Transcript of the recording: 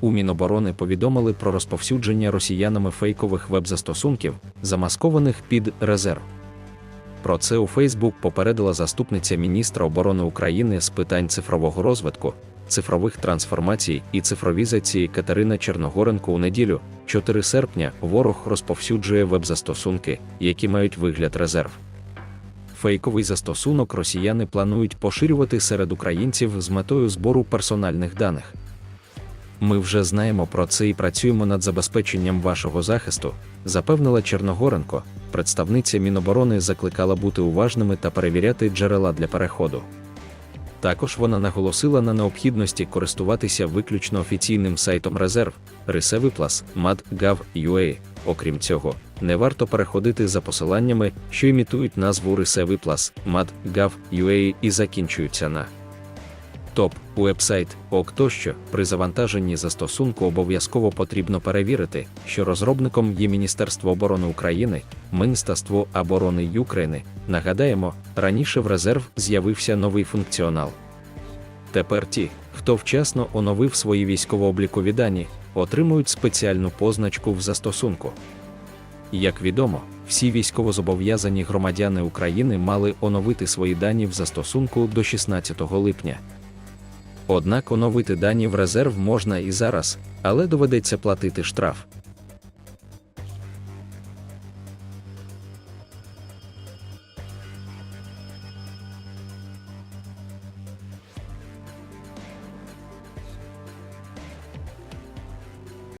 у Міноборони повідомили про розповсюдження росіянами фейкових веб-застосунків, замаскованих під резерв. Про це у Фейсбук попередила заступниця міністра оборони України з питань цифрового розвитку, цифрових трансформацій і цифровізації Катерина Черногоренко у неділю, 4 серпня, ворог розповсюджує веб-застосунки, які мають вигляд резерв. Фейковий застосунок росіяни планують поширювати серед українців з метою збору персональних даних. Ми вже знаємо про це і працюємо над забезпеченням вашого захисту, запевнила Черногоренко. Представниця Міноборони закликала бути уважними та перевіряти джерела для переходу. Також вона наголосила на необхідності користуватися виключно офіційним сайтом резерв Рисевиплас MAD.gov.ua. Окрім цього, не варто переходити за посиланнями, що імітують назву Рисевиплас MAD.gov.ua і закінчуються на топ, уебсайт, ок тощо, при завантаженні застосунку обов'язково потрібно перевірити, що розробником є Міністерство оборони України, Міністерство оборони України. Нагадаємо, раніше в резерв з'явився новий функціонал. Тепер ті, хто вчасно оновив свої військово-облікові дані, отримують спеціальну позначку в застосунку. Як відомо, всі військовозобов'язані громадяни України мали оновити свої дані в застосунку до 16 липня. Однак оновити дані в резерв можна і зараз, але доведеться платити штраф.